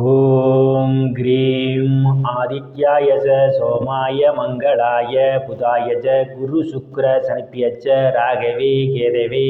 ஓம் cream ஆதித்யாய ச சோமாய மங்களாய புதாய ஜ குரு சுக்ர சனிப்பிய ராகவே கேதவே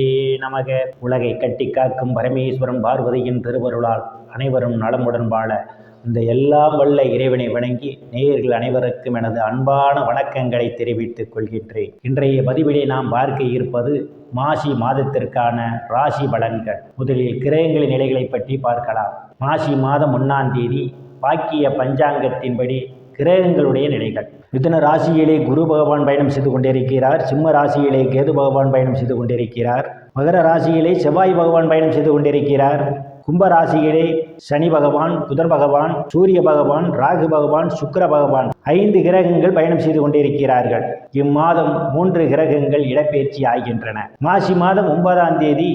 நமக. உலகை கட்டி காக்கும் பரமேஸ்வரன் பார்வதியின் திருவருளால் அனைவரும் நலமுடன் வாழ இந்த எல்லாம் வல்ல இறைவனை வணங்கி நேயர்கள் அனைவருக்கும் எனது அன்பான வணக்கங்களை தெரிவித்துக் கொள்கின்றேன். இன்றைய பதிவிலே நாம் பார்க்க இருப்பது மாசி மாதத்திற்கான ராசி பலன்கள். முதலில் கிரகங்களின் நிலைகளை பற்றி பார்க்கலாம். மாசி மாதம் ஒன்றாம் தேதி பாக்கிய பஞ்சாங்கத்தின்படி கிரகங்களுடைய நிலைகள். மிதுன ராசியிலே குரு பகவான் பயணம் செய்து கொண்டிருக்கிறார். சிம்ம ராசியிலே கேது பகவான் பயணம் செய்து கொண்டிருக்கிறார். மகர ராசியிலே செவ்வாய் பகவான் பயணம் செய்து கொண்டிருக்கிறார். கும்ப ராசியிலே சனி பகவான் புதன் பகவான் சூரிய பகவான் ராகு பகவான் சுக்கர பகவான் ஐந்து கிரகங்கள் பயணம் செய்து கொண்டிருக்கிறார்கள். இம்மாதம் மூன்று கிரகங்கள் இடப்பெயர்ச்சி ஆகின்றன. மாசி மாதம் ஒன்பதாம் தேதி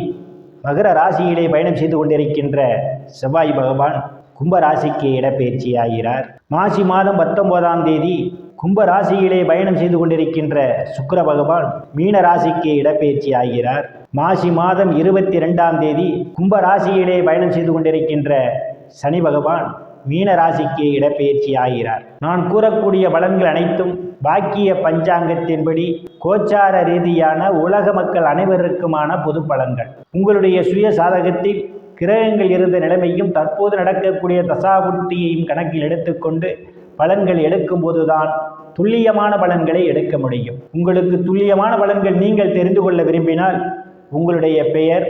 மகர ராசியிலே பயணம் செய்து கொண்டிருக்கின்ற செவ்வாய் பகவான் கும்ப ராசிக்கு இடப்பெயர்ச்சி ஆகிறார் மாசி மாதம் பத்தொன்பதாம் தேதி கும்ப ராசியிலே பயணம் செய்து கொண்டிருக்கின்ற சுக்கர பகவான் மீன ராசிக்கு இடப்பெயர்ச்சி ஆகிறார் மாசி மாதம் இருபத்தி ரெண்டாம் தேதி கும்ப ராசியிலே பயணம் செய்து கொண்டிருக்கின்ற சனி பகவான் மீன ராசிக்கு இடப்பெயர்ச்சி ஆகிறார் நான் கூறக்கூடிய பலன்கள் அனைத்தும் பாக்கிய பஞ்சாங்கத்தின்படி கோச்சார ரீதியான உலக மக்கள் அனைவருக்குமான பொது பலன்கள். உங்களுடைய சுய சாதகத்தில் கிரகங்கள் இருந்த நிலைமையும் தற்போது நடக்கக்கூடிய தசாபுட்டியையும் கணக்கில் எடுத்துக்கொண்டு பலன்கள் எடுக்கும்போதுதான் துல்லியமான பலன்களை எடுக்க முடியும். உங்களுக்கு துல்லியமான பலன்கள் நீங்கள் தெரிந்து கொள்ள விரும்பினால் உங்களுடைய பெயர்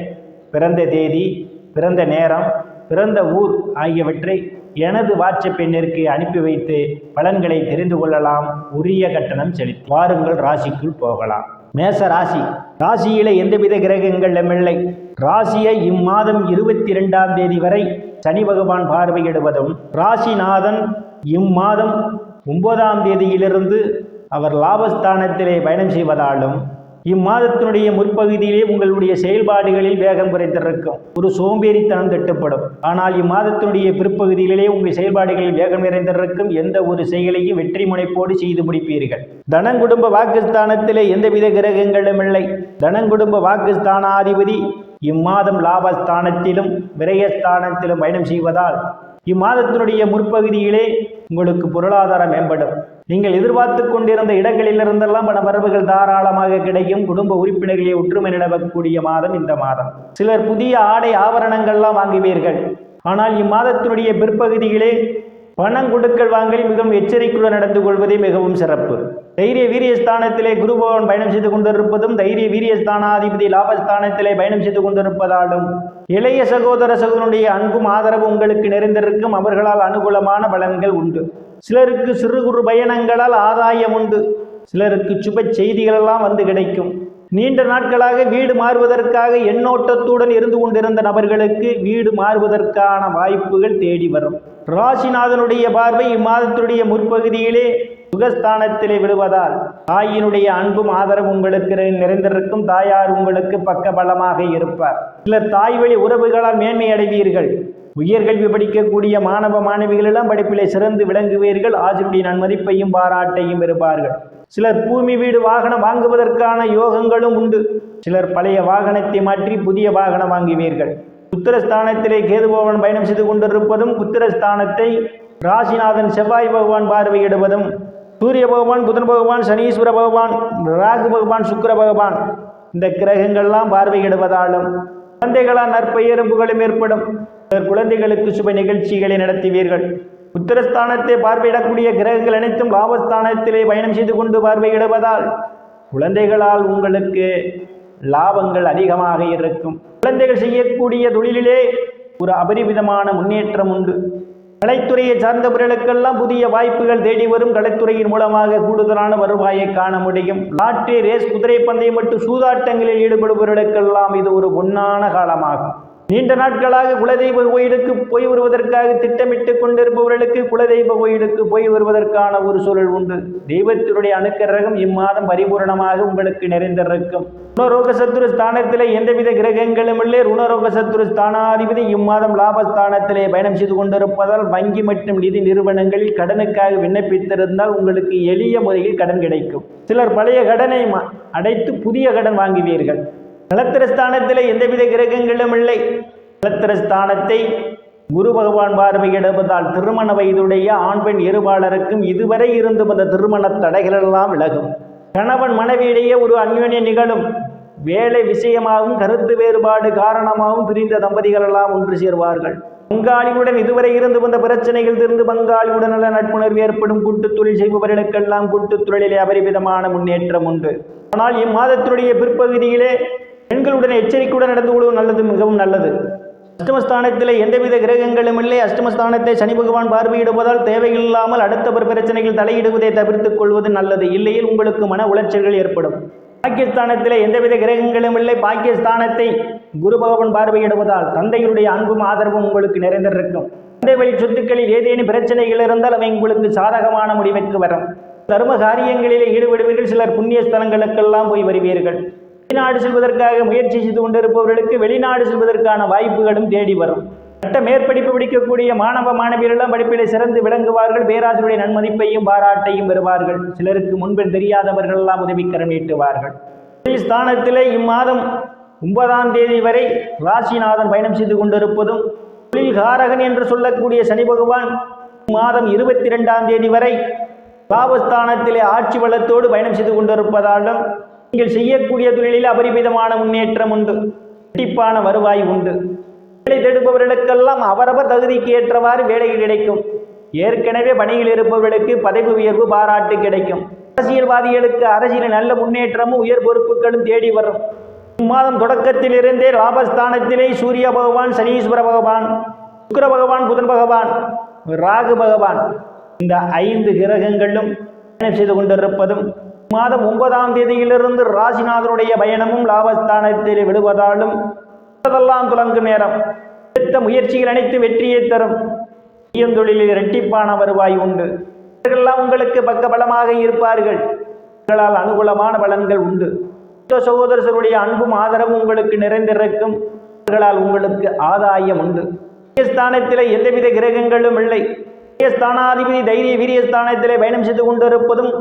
பிறந்த தேதி பிறந்த நேரம் பிறந்த ஊர் ஆகியவற்றை எனது வாட்ஸ்அப் எண்ணிற்கு அனுப்பி வைத்து பலன்களை தெரிந்து கொள்ளலாம். உரிய கட்டணம் செலுத்தி வாருங்கள் ராசிக்குள் போகலாம். மேச ராசி. ராசியில எந்தவித கிரகங்களும் இல்லை. ராசியை இம்மாதம் இருபத்தி இரண்டாம் தேதி வரை சனி பகவான் பார்வையிடுவதும் ராசிநாதன் இம்மாதம் ஒன்பதாம் தேதியிலிருந்து அவர் லாபஸ்தானத்திலே பயணம் செய்வதாலும் இம்மாதத்தினுடைய முற்பகுதியிலே உங்களுடைய செயல்பாடுகளில் வேகம் குறைந்திருக்கும். ஒரு சோம்பேறித்தனம் தட்டுப்படும். ஆனால் இம்மாதத்தினுடைய பிற்பகுதியிலே உங்கள் செயல்பாடுகளில் வேகம் நிறைந்திருக்கும். எந்த ஒரு செயலையும் வெற்றி முனைப்போடு செய்து முடிப்பீர்கள். தனங்குடும்ப வாக்குஸ்தானத்திலே எந்தவித கிரகங்களும் இல்லை. தனங்குடும்ப வாக்குஸ்தானாதிபதி இம்மாதம் லாபஸ்தானத்திலும் விரயஸ்தானத்திலும் பயணம் செய்வதால் இம்மாதத்தினுடைய முற்பகுதியிலே உங்களுக்கு பொருளாதாரம் மேம்படும். நீங்கள் எதிர்பார்த்து கொண்டிருந்த இடங்களிலிருந்தெல்லாம் பண வரவுகள் தாராளமாக கிடைக்கும். குடும்ப உறுப்பினர்களை ஒற்றுமை நிலவக்கூடிய மாதம் இந்த மாதம். சிலர் புதிய ஆடை ஆபரணங்கள்லாம் வாங்குவீர்கள். ஆனால் இம்மாதத்தினுடைய பிற்பகுதியிலே பணம் கொடுக்கல் வாங்கல் மிகவும் எச்சரிக்கையுடன் நடந்து கொள்வதே மிகவும் சிறப்பு. தைரிய வீரியஸ்தானத்திலே குருபவன் பயணம் செய்து கொண்டிருப்பதும் தைரிய வீரியஸ்தானாதிபதி லாபஸ்தானத்திலே பயணம் செய்து கொண்டிருப்பதாலும் இளைய சகோதர சகோதரனுடைய அன்பும் ஆதரவும் உங்களுக்கு நிறைந்திருக்கும். அவர்களால் அனுகூலமான பலன்கள் உண்டு. சிலருக்கு சிறு குறு பயணங்களால் ஆதாயம் உண்டு. சிலருக்கு சுப செய்திகளெல்லாம் வந்து கிடைக்கும். நீண்ட நாட்களாக வீடு மாறுவதற்காக எண்ணோட்டத்துடன் இருந்து கொண்டிருந்த நபர்களுக்கு வீடு மாறுவதற்கான வாய்ப்புகள் தேடி வரும். ராசிநாதனுடைய பார்வை இம்மாதத்தினுடைய முற்பகுதியிலே சுகஸ்தானத்திலே விழுவதால் தாயினுடைய அன்பும் ஆதரவும் உங்களுக்கு நிறைந்திருக்கும். தாயார் உங்களுக்கு பக்க பலமாக இருப்பார். சில தாய் வழி உறவுகளால் மேன்மை அடைவீர்கள் உயர்கல்வி படிக்கக்கூடிய மாணவ மாணவிகளெல்லாம் படிப்பிலே சிறந்து விளங்குவீர்கள். ஆசிரியருடைய நன்மதிப்பையும் பாராட்டையும் இருப்பார்கள் சிலர் பூமி வீடு வாகனம் வாங்குவதற்கான யோகங்களும் உண்டு. சிலர் பழைய வாகனத்தை மாற்றி புதிய வாகனம் வாங்குவீர்கள். புத்திரஸ்தானத்திலே கேதுபவன் பயணம் செய்து கொண்டிருப்பதும் புத்திரஸ்தானத்தை ராசிநாதன் செவ்வாய் பகவான் பார்வையிடுவதும் சூரிய பகவான் புதன் பகவான் சனீஸ்வர பகவான் ராகு பகவான் சுக்கர பகவான் இந்த கிரகங்கள்லாம் பார்வையிடுவதாலும் குழந்தைகளால் நற்பெயரும் புகழும் ஏற்படும். சிலர் குழந்தைகளுக்கு சுப நிகழ்ச்சிகளை நடத்துவீர்கள். புத்திரஸ்தானத்தை பார்வையிடக்கூடிய கிரகங்கள் அனைத்தும் லாபஸ்தானத்திலே பயணம் செய்து கொண்டு பார்வையிடுவதால் குழந்தைகளால் உங்களுக்கு லாபங்கள் அதிகமாக இருக்கும். குழந்தைகள் செய்யக்கூடிய தொழிலிலே ஒரு அபரிவிதமான முன்னேற்றம் உண்டு. கலைத்துறையை சார்ந்தவர்களுக்கெல்லாம் புதிய வாய்ப்புகள் தேடி வரும் கலைத்துறையின் மூலமாக கூடுதலான வருவாயை காண முடியும். லாட்டரி ரேஸ் குதிரை பந்தயம் மற்றும் சூதாட்டங்களில் ஈடுபடுபவர்களுக்கெல்லாம் இது ஒரு பொன்னான காலமாகும். நீண்ட நாட்களாக குலதெய்வ கோயிலுக்கு போய் வருவதற்காக திட்டமிட்டு கொண்டிருப்பவர்களுக்கு குலதெய்வ கோயிலுக்கு போய் வருவதற்கான ஒரு சூழல் உண்டு. தெய்வத்தினுடைய அணுக்கரகம் இம்மாதம் பரிபூர்ணமாக உங்களுக்கு நிறைந்திருக்கும். ருணரோக சத்துரு ஸ்தானத்திலே எந்தவித கிரகங்களும் இல்லை. ருணரோக சத்துரு ஸ்தானாதிபதி இம்மாதம் லாபஸ்தானத்திலே பயணம் செய்து கொண்டிருப்பதால் வங்கி மற்றும் நிதி நிறுவனங்களில் கடனுக்காக விண்ணப்பித்திருந்தால் உங்களுக்கு எளிய முறையில் கடன் கிடைக்கும். சிலர் பழைய கடனை அடைத்து புதிய கடன் வாங்குவீர்கள். நலத்திரஸ்தானத்தில் எந்தவித கிரகங்களும் இல்லை. நலத்திரஸ்தானத்தை குரு பகவான் பார்வையிடுவதால் திருமண வயதுடைய ஆண் பெண் இருபாளருக்கும் இதுவரை இருந்து வந்த திருமண தடைகளெல்லாம் விலகும். கணவன் மனைவியிடையே ஒரு அந்யோன்ய நிகழும். வேலை விஷயமாகவும் கருத்து வேறுபாடு காரணமாகவும் பிரிந்த தம்பதிகளெல்லாம் ஒன்று சேர்வார்கள். பங்காளியுடன் இதுவரை இருந்து வந்த பிரச்சனைகள் தீர்ந்து பங்காளியுடன் நல்ல நட்புணர்வு ஏற்படும். கூட்டுத் தொழில் செய்பவர்களுக்கெல்லாம் கூட்டுத் தொழிலிலே அபரிவிதமான முன்னேற்றம் உண்டு. ஆனால் இம்மாதத்தினுடைய பிற்பகுதியிலே பெண்களுடன் எச்சரிக்கையுடன் நடந்து கொள்வது நல்லது மிகவும் நல்லது. அஷ்டமஸ்தானத்தில் எந்தவித கிரகங்களும் இல்லை. அஷ்டமஸ்தானத்தை சனி பகவான் பார்வையிடுவதால் தேவையில்லாமல் அடுத்தவர் பிரச்சனைகள் தலையிடுவதை தவிர்த்துக் கொள்வது நல்லது. இல்லையில் உங்களுக்கு மன உளைச்சல்கள் ஏற்படும். பாகிஸ்தானத்தில் எந்தவித கிரகங்களும் இல்லை. பாகிஸ்தானத்தை குரு பகவான் பார்வையிடுவதால் தந்தையுடைய அன்பும் ஆதரவும் உங்களுக்கு நிறைந்திருக்கும். தந்தை வழி சொத்துக்களில் ஏதேனும் பிரச்சனைகள் இருந்தால் அவை உங்களுக்கு சாதகமான முடிவுக்கு வரும். தர்ம காரியங்களிலே ஈடுபடுவீர்கள். சிலர் புண்ணிய ஸ்தலங்களுக்கெல்லாம் போய் வருவீர்கள். வெளிநாடு செல்வதற்காக முயற்சி செய்து கொண்டிருப்பவர்களுக்கு வெளிநாடு செல்வதற்கான வாய்ப்புகளும் தேடி வரும். சட்ட மேற்படிப்பு படிக்கக்கூடிய மாணவ மாணவியரெல்லாம் படிப்பிலே சிறந்து விளங்குவார்கள். பேராசிரியருடைய நன்மதிப்பையும் பாராட்டையும் பெறுவார்கள். சிலருக்கு முன்பில் தெரியாதவர்கள் எல்லாம் உதவிக்கரம் நீட்டுவார்கள். ஸ்தானத்திலே இம்மாதம் ஒன்பதாம் தேதி வரை ராசிநாதன் பயணம் செய்து கொண்டிருப்பதும் தொழில் காரகன் என்று சொல்லக்கூடிய சனி பகவான் மாதம் இருபத்தி ரெண்டாம் தேதி வரை லாபஸ்தானத்திலே ஆட்சி வளத்தோடு பயணம் செய்து கொண்டிருப்பதாலும் நீங்கள் செய்யக்கூடிய தொழிலில் அபரிமிதமான முன்னேற்றம் உண்டு. கட்டிப்பான வருவாய் உண்டு. வேலை தேடுபவர்களுக்கெல்லாம் அவரவர் தகுதிக்கு ஏற்றவாறு வேலை கிடைக்கும். ஏற்கனவே பணியில் இருப்பவர்களுக்கு பதவி உயர்வு பாராட்டு கிடைக்கும். அரசியல்வாதிகளுக்கு அரசியலில் நல்ல முன்னேற்றமும் உயர் பொறுப்புகளும் தேடி வரும். இம்மாதம் தொடக்கத்திலிருந்தே லாபஸ்தானத்திலே சூரிய பகவான் சனீஸ்வர பகவான் சுக்கர பகவான் புதன் பகவான் ராகு பகவான் இந்த ஐந்து கிரகங்களும் செய்து கொண்டிருப்பதும் மாதம் ஒன்பதாம் தேதியிலிருந்து ராசிநாதனுடைய பயணமும் லாபஸ்தானத்தில் விடுவதாலும் அதெல்லாம் துலங்கும் நேரம். எடுத்த முயற்சிகள் அனைத்து வெற்றியை தரும். செய்யும் தொழிலில் இரட்டிப்பான வருவாய் உண்டு. இவர்களெல்லாம் உங்களுக்கு பக்கபலமாக இருப்பார்கள். உங்களால் அனுகூலமான பலன்கள் உண்டு. சகோதரர்களுடைய அன்பும் ஆதரவும் உங்களுக்கு நிறைந்திருக்கும். அவர்களால் உங்களுக்கு ஆதாயம் உண்டு. ஸ்தானத்தில் எந்தவித கிரகங்களும் இல்லை. ஸ்தானாதிபதி தைரிய வீரியஸ்தானத்திலே பயணம் செய்து கொண்டிருப்பதும்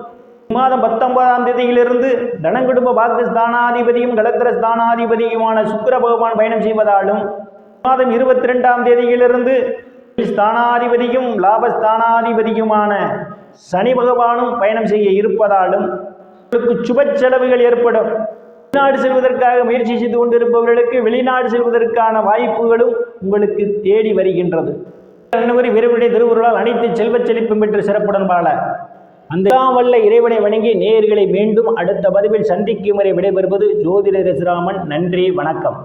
மாதம் பத்தொன்பதாம் தேதியிலிருந்து தனங்குடும்ப வாக்கு ஸ்தானாதிபதியும் கலத்திர ஸ்தானாதிபதியுமான சுக்கர பகவான் பயணம் செய்வதாலும் மாதம் இருபத்தி ரெண்டாம் தேதியிலிருந்து ஸ்தானாதிபதியும் லாபஸ்தானாதிபதியுமான சனி பகவானும் பயணம் செய்ய இருப்பதாலும் உங்களுக்கு சுப செலவுகள் ஏற்படும். வெளிநாடு செல்வதற்காக முயற்சி செய்து கொண்டிருப்பவர்களுக்கு வெளிநாடு செல்வதற்கான வாய்ப்புகளும் உங்களுக்கு தேடி வருகின்றது. விரைவுடைய திருவுருளால் அனைத்து செல்வச் செழிப்பும் பெற்று சிறப்புடன் வாழ. அந்த வல்ல இறைவனை வணங்கி நேயர்களை மீண்டும் அடுத்த பதிவில் சந்திக்கும் வரை விடைபெறுவது ஜோதிட ரசிராமன் நன்றி வணக்கம்.